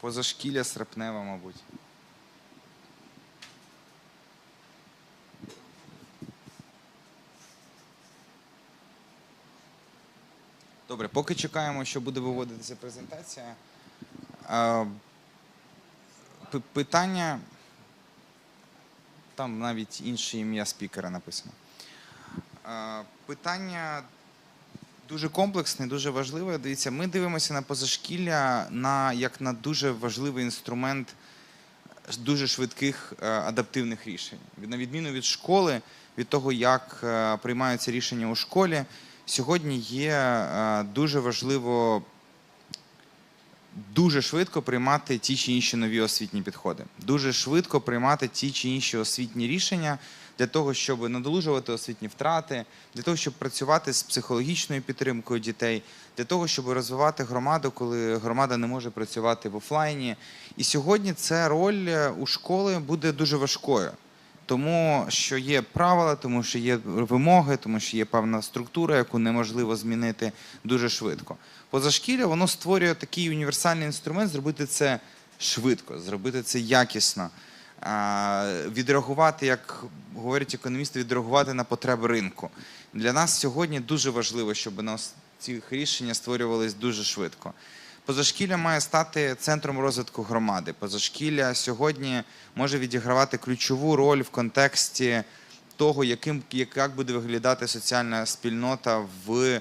Позашкілля Срапнева, мабуть. Добре, поки чекаємо, що буде виводитися презентація. Питання. Там навіть інше ім'я спікера написано. Питання дуже комплексне, дуже важливе. Дивіться, ми дивимося на позашкілля на, як на дуже важливий інструмент дуже швидких е, адаптивних рішень. На відміну від школи, від того, як е, приймаються рішення у школі, сьогодні є е, дуже важливо дуже швидко приймати ті чи інші нові освітні підходи, дуже швидко приймати ті чи інші освітні рішення для того, щоб надолужувати освітні втрати, для того, щоб працювати з психологічною підтримкою дітей, для того, щоб розвивати громаду, коли громада не може працювати в офлайні. І сьогодні ця роль е, у школи буде дуже важкою. Тому що є правила, тому що є вимоги, тому що є певна структура, яку неможливо змінити дуже швидко. Позашкілля воно створює такий універсальний інструмент зробити це швидко, зробити це якісно, відреагувати, як говорять економісти, відреагувати на потреби ринку. Для нас сьогодні дуже важливо, щоб на ос- ці рішення створювались дуже швидко. Позашкілля має стати центром розвитку громади. Позашкілля сьогодні може відігравати ключову роль в контексті того, яким як буде виглядати соціальна спільнота в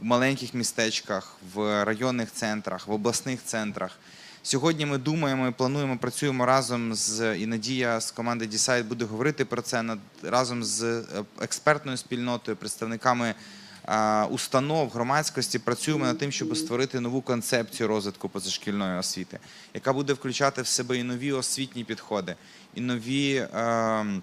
маленьких містечках, в районних центрах, в обласних центрах. Сьогодні ми думаємо і плануємо, працюємо разом з і Надія з команди Дісайт буде говорити про це над разом з е, експертною спільнотою, представниками е, установ громадськості. Працюємо над тим, щоб створити нову концепцію розвитку позашкільної освіти, яка буде включати в себе і нові освітні підходи, і нові. е,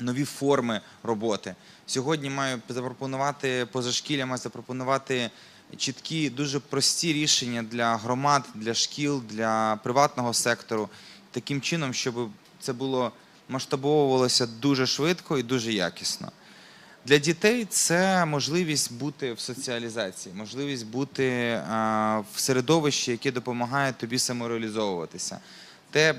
нові форми роботи. Сьогодні маю запропонувати позашкілля, запропонувати чіткі, дуже прості рішення для громад, для шкіл, для приватного сектору, таким чином, щоб це було масштабовувалося дуже швидко і дуже якісно. Для дітей це можливість бути в соціалізації, можливість бути в середовищі, яке допомагає тобі самореалізовуватися. Те,